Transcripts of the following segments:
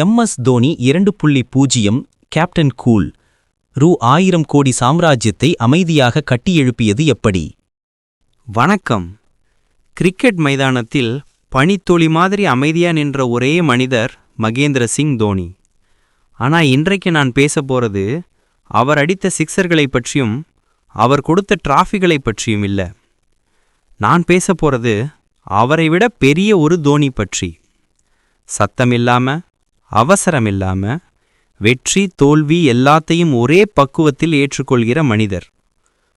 M S Dhoni இரண்டு புள்ளி பூஜ்ஜியம் கேப்டன் கூல். ரூ ஆயிரம் கோடி சாம்ராஜ்யத்தை அமைதியாக கட்டியெழுப்பியது எப்படி? வணக்கம். கிரிக்கெட் மைதானத்தில் பனித்துளி மாதிரி அமைதியாக நின்ற ஒரே மனிதர் மகேந்திர சிங் தோனி. ஆனால் இன்றைக்கு நான் பேச போகிறது அவர் அடித்த சிக்ஸர்களை பற்றியும் அவர் கொடுத்த டிராஃபிகளை பற்றியும் இல்லை. நான் பேச போகிறது அவரை விட பெரிய ஒரு தோனி பற்றி. சத்தமில்லாம அவசரமில்லாம வெற்றி தோல்வி எல்லாத்தையும் ஒரே பக்குவத்தில் ஏற்றுக்கொள்கிற மனிதர்.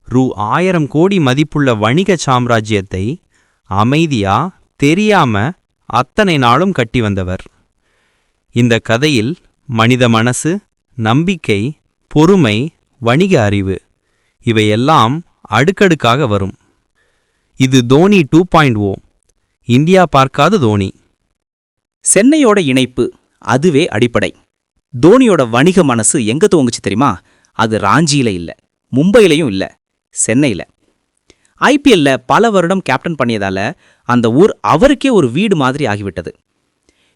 ரூ ஆயிரம் கோடி மதிப்புள்ள வணிக சாம்ராஜ்யத்தை அமைதியா தெரியாம அத்தனை நாளும் கட்டி வந்தவர். இந்த கதையில் மனித மனசு நம்பிக்கை பொறுமை வணிக அறிவு இவையெல்லாம் அடுக்கடுக்காக வரும். இது Dhoni two point O. India பார்க்காத தோனி. சென்னையோட இணைப்பு. அதுவே அடிப்படை. தோனியோட வணிக மனசு எங்க துவங்குச்சு தெரியுமா? அது ராஞ்சியில இல்ல மும்பையிலையும் இல்ல சென்னையில. ஐபிஎல்ல பல வருடம் கேப்டன் பண்ணியதால அந்த ஊர் அவருக்கே ஒரு வீடு மாதிரி ஆகிவிட்டது.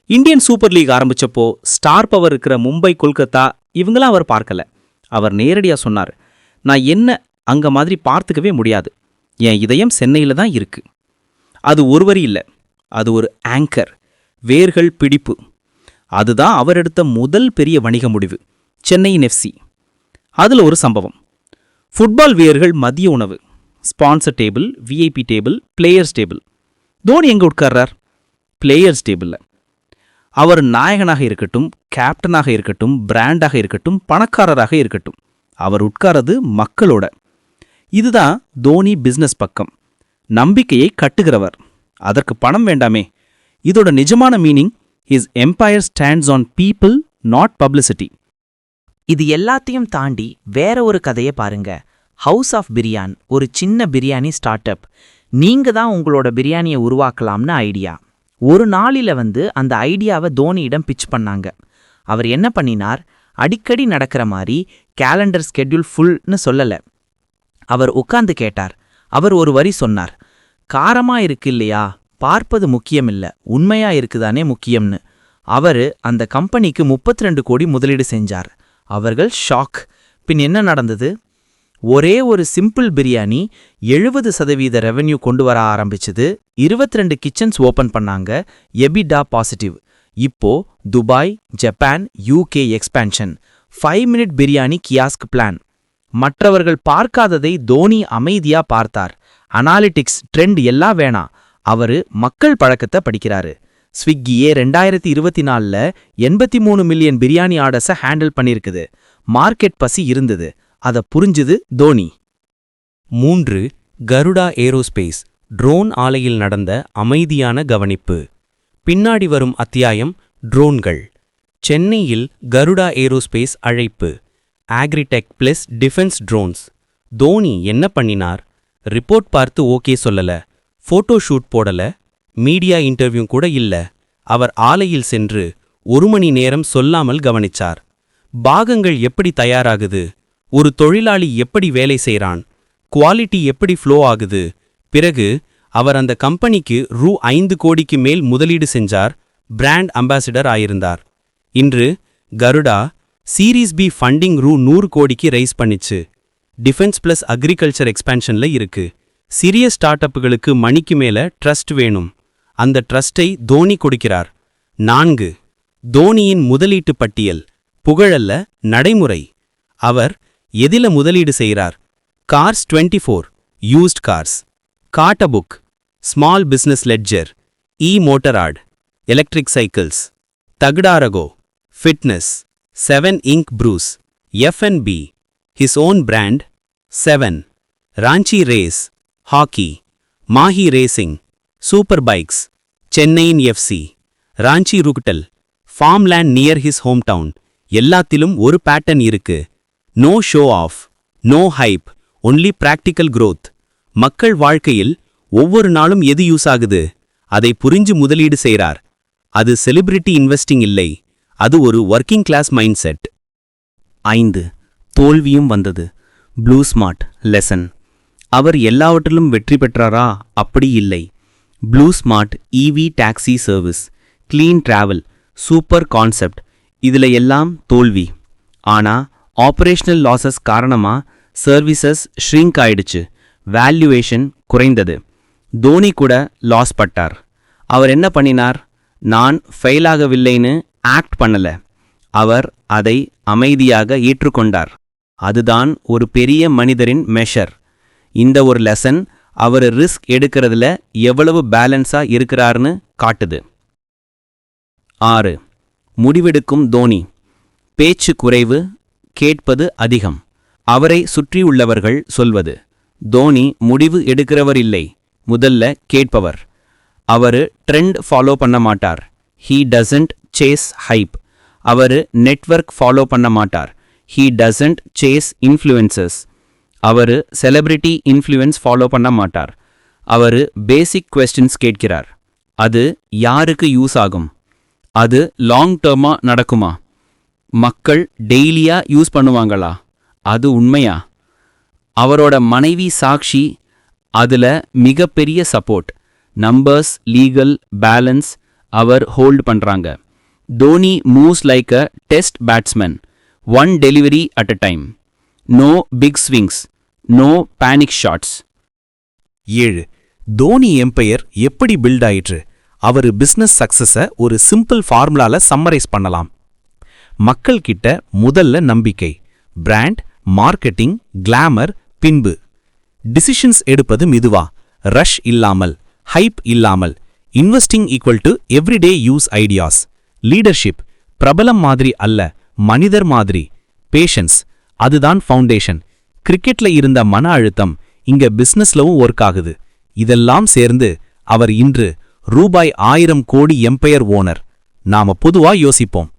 இந்தியன் சூப்பர் லீக் ஆரம்பிச்சப்போ ஸ்டார் பவர் இருக்கிற மும்பை கொல்கத்தா இவங்களாம் அவர் பார்க்கல. அவர் நேரடியாக சொன்னார் நான் என்ன அங்க மாதிரி பார்த்துக்கவே முடியாது. என் இதயம் சென்னையில தான் இருக்கு. அது ஒரு வரி அது ஒரு ஆங்கர் வேர்கள் பிடிப்பு. அதுதான் அவர் எடுத்த முதல் பெரிய வணிக முடிவு. சென்னையின் எஃப்சி அதில் ஒரு சம்பவம். ஃபுட்பால் வீரர்கள் மதிய உணவு. Sponsor table VIP table players table. Dhoni எங்கே உட்கார்றார்? பிளேயர்ஸ் டேபிள்ல. அவர் நாயகனாக இருக்கட்டும் கேப்டனாக இருக்கட்டும் பிராண்டாக இருக்கட்டும் பணக்காரராக இருக்கட்டும். அவர் உட்காரது மக்களோட. இதுதான் தோனி பிஸ்னஸ் பக்கம். நம்பிக்கையை கட்டுகிறவர். அதற்கு பணம் வேண்டாமே. இதோட நிஜமான meaning is empire stands on people not publicity இது எல்லாத்தையும் தாண்டி வேற ஒரு கதையை பாருங்க. ஹவுஸ் ஆஃப் பிரியான் ஒரு சின்ன பிரியாணி ஸ்டார்ட் அப் நீங்க தான் உங்களோட பிரியாணியை உருவாக்கலாம்னு ஐடியா ஒரு நாளில வந்து அந்த ஐடியாவை தோனியிடம் பிச் பண்ணாங்க. அவர் என்ன பண்ணினார்? அடிக்கடி நடக்கிற மாதிரி கேலண்டர் ஸ்கெட்யூல் ஃபுல்னு சொல்லலை. அவர் உட்காந்து கேட்டார். அவர் ஒரு வரி சொன்னார். காரமா இருக்கு இல்லையா? பார்ப்பது முக்கியமில்ல உண்மையா இருக்குதானே முக்கியம்னு. அவரு அந்த கம்பெனிக்கு 32 கோடி முதலீடு செஞ்சார். அவர்கள் ஷாக் பின் என்ன நடந்தது? ஒரே ஒரு சிம்பிள் பிரியாணி எழுபது சதவீத ரெவென்யூ கொண்டு வர ஆரம்பிச்சது. 22 கிச்சன்ஸ் ஓபன் பண்ணாங்க. எபிடா பாசிட்டிவ் இப்போ Dubai Japan UK expansion five minute biryani kiosk plan மற்றவர்கள் பார்க்காததை தோனி அமைதியா பார்த்தார். அனாலிட்டிக்ஸ் ட்ரெண்ட் எல்லாம் வேணாம். அவரு மக்கள் பழக்கத்தை படிக்கிறாரு. ஸ்விக்கியே ரெண்டாயிரத்தி இருபத்தி நாலில் எண்பத்தி மூணு மில்லியன் பிரியாணி ஆர்டர்ஸை ஹேண்டில் பண்ணியிருக்குது மார்க்கெட் பசி இருந்தது. அத புரிஞ்சுது தோனி. மூன்று கருடா ஏரோஸ்பேஸ் ட்ரோன் ஆலையில் நடந்த அமைதியான கவனிப்பு. பின்னாடி வரும் அத்தியாயம் ட்ரோன்கள். சென்னையில் கருடா ஏரோஸ்பேஸ் அழைப்பு. Agritech plus defence drones Dhoni என்ன பண்ணினார்? ரிப்போர்ட் பார்த்து ஓகே சொல்லல. போட்டோ ஷூட் போடல மீடியா இன்டர்வியூ கூட இல்ல. அவர் ஆலையில் சென்று ஒரு மணி நேரம் சொல்லாமல் கவனிச்சார். பாகங்கள் எப்படி தயாராகுது? ஒரு தொழிலாளி எப்படி வேலை செய்கிறான் குவாலிட்டி எப்படி ஃப்ளோ ஆகுது? பிறகு அவர் அந்த கம்பெனிக்கு ரூ ஐந்து கோடிக்கு மேல் முதலீடு செஞ்சார் பிராண்ட் அம்பாசிடர் ஆயிருந்தார். இன்று கருடா சீரீஸ் பி ஃபண்டிங் ரூ நூறு கோடிக்கு ரைஸ் பண்ணிச்சு. டிஃபென்ஸ் பிளஸ் அக்ரிகல்ச்சர் எக்ஸ்பேன்ஷனில் இருக்கு. சிறிய ஸ்டார்ட் அப்புகளுக்கு மணிக்கு மேல ட்ரஸ்ட் வேணும். அந்த ட்ரஸ்டை தோனி கொடுக்கிறார். நான்கு. தோனியின் முதலீட்டு பட்டியல். புகழல்ல நடைமுறை. அவர் எதில முதலீடு செய்கிறார்? Cars 24 four used cars. Khatabook. Small business ledger. EMotorad electric cycles. Tagda Raho. Fitness. Seven ink brews. F N B his own brand. Seven. Ranchi Rays. Hockey Mahi racing super bikes சென்னையின் FC Ranchi ருக்டல் farmland near his home town எல்லாத்திலும் ஒரு pattern இருக்கு. No show off no hype only practical growth. மக்கள் வாழ்க்கையில் ஒவ்வொரு நாளும் எது use ஆகுது? அதை புரிஞ்சு முதலீடு செய்கிறார் அது செலிபிரிட்டி இன்வெஸ்டிங் இல்லை அது ஒரு ஒர்க்கிங் கிளாஸ் மைண்ட் செட் ஐந்து தோல்வியும் வந்தது. ப்ளூ ஸ்மார்ட் லெசன் அவர் எல்லாவற்றிலும் வெற்றி பெற்றாரா? அப்படி இல்லை. BluSmart EV taxi service clean travel super concept இதில் எல்லாம் தோல்வி. ஆனால் ஆபரேஷனல் லாசஸ் காரணமாக சர்வீசஸ் ஷ்ரிங்க் ஆயிடுச்சு வேல்யூவேஷன் குறைந்தது. தோனி கூட லாஸ் பட்டார். அவர் என்ன பண்ணினார்? நான் ஃபெயில் ஆகவில்லைன்னு ஆக்ட் பண்ணல. அவர் அதை அமைதியாக ஏற்றுக்கொண்டார். அதுதான் ஒரு பெரிய மனிதரின் மெஷர் இந்த ஒரு லெசன் அவர் ரிஸ்க் எடுக்கிறதுல எவ்வளவு பேலன்ஸா இருக்கிறாருன்னு காட்டுது. ஆறு. முடிவெடுக்கும் தோனி. பேச்சு குறைவு கேட்பது அதிகம். அவரை சுற்றியுள்ளவர்கள் சொல்வது தோனி முடிவு எடுக்கிறவர் இல்லை முதல்ல கேட்பவர். அவரு ட்ரெண்ட் ஃபாலோ பண்ண மாட்டார். ஹீ டசன்ட் சேஸ் ஹைப் அவரு நெட்வொர்க் ஃபாலோ பண்ண மாட்டார். ஹீ டசன்ட் சேஸ் இன்ஃப்ளூயன்சஸ் அவரு செலிபிரிட்டி இன்ஃப்ளூயன்ஸ் ஃபாலோ பண்ண மாட்டார். அவரு பேசிக் கொஸ்டின்ஸ் கேட்கிறார். அது யாருக்கு யூஸ் ஆகும்? அது லாங் டேர்மா நடக்குமா? மக்கள் டெய்லியா யூஸ் பண்ணுவாங்களா? அது உண்மையா? அவரோட மனைவி சாக்ஷி அதுல மிகப்பெரிய சப்போர்ட் நம்பர்ஸ் லீகல் பேலன்ஸ் அவர் ஹோல்ட் பண்றாங்க. Dhoni moves like a test batsman one delivery at a time no big swings no panic shots ஏழு. தோனி எம்பையர் எப்படி பில்ட் ஆயிற்று? அவரு பிஸ்னஸ் சக்சஸ ஒரு சிம்பிள் ஃபார்முலால சம்மரைஸ் பண்ணலாம். மக்கள் கிட்ட முதல்ல நம்பிக்கை பிராண்ட் மார்க்கெட்டிங் கிளாமர் பின்பு. டிசிஷன்ஸ் எடுப்பது மெதுவா ரஷ் இல்லாமல் ஹைப் இல்லாமல் investing equal to everyday use ideas leadership பிரபலம் மாதிரி அல்ல மனிதர் மாதிரி பேஷன்ஸ் அதுதான் ஃபவுண்டேஷன் கிரிக்கெட்ல இருந்த மன அழுத்தம் இங்க பிசினஸ்லவும் ஒர்க் ஆகுது. இதெல்லாம் சேர்ந்து அவர் இன்று ரூபாய் ஆயிரம் கோடி எம்பையர் ஓனர் நாம பொதுவா யோசிப்போம்.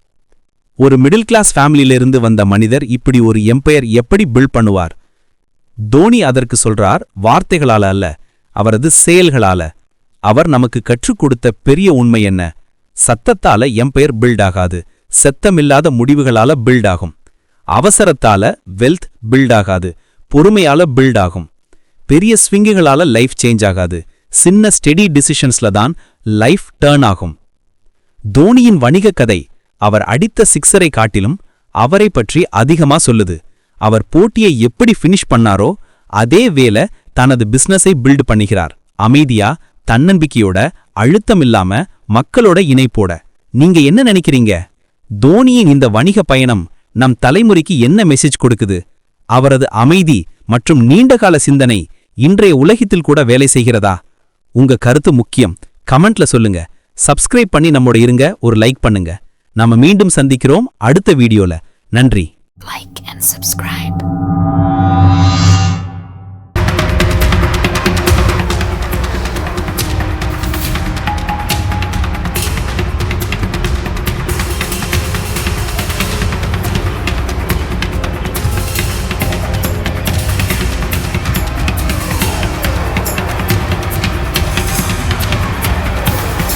ஒரு மிடில் கிளாஸ் ஃபேமிலியிலிருந்து வந்த மனிதர் இப்படி ஒரு எம்பையர் எப்படி பில்ட் பண்ணுவார்? தோனி அதற்கு சொல்றார் வார்த்தைகளால அல்ல அவரது செயல்களால. அவர் நமக்கு கற்றுக் கொடுத்த பெரிய உண்மை என்ன? சத்தத்தால எம்பையர் பில்ட் ஆகாது. செத்தமில்லாத முடிவுகளால பில்ட் ஆகும். அவசரத்தால வெல்த் பில்ட் ஆகாது பொறுமையால பில்ட் ஆகும். பெரிய ஸ்விங்குகளால லைஃப் சேஞ்ச் ஆகாது. சின்ன ஸ்டெடி டிசிஷன்ஸ்ல தான் லைஃப் டேர்ன் ஆகும். தோனியின் வணிக கதை அவர் அடித்த சிக்ஸரை காட்டிலும் அவரை பற்றி அதிகமா சொல்லுது. அவர் போட்டியை எப்படி ஃபினிஷ் பண்ணாரோ அதே வேலை தனது பிசினஸை பில்ட் பண்ணுகிறார். அமைதியா தன்னம்பிக்கையோட அழுத்தமில்லாம மக்களோட இணைப்போட. நீங்க என்ன நினைக்கிறீங்க? தோனியின் இந்த வணிக பயணம் நம் தலைமுறைக்கு என்ன மெசேஜ் கொடுக்குது? அவரது அமைதி மற்றும் நீண்டகால சிந்தனை இன்றைய உலகத்தில் கூட வேலை செய்கிறதா? உங்க கருத்து முக்கியம். கமெண்ட்ல சொல்லுங்க. சப்ஸ்கிரைப் பண்ணி நம்மோட இருங்க. ஒரு லைக் பண்ணுங்க. நாம மீண்டும் சந்திக்கிறோம் அடுத்த வீடியோல. நன்றி. Like and subscribe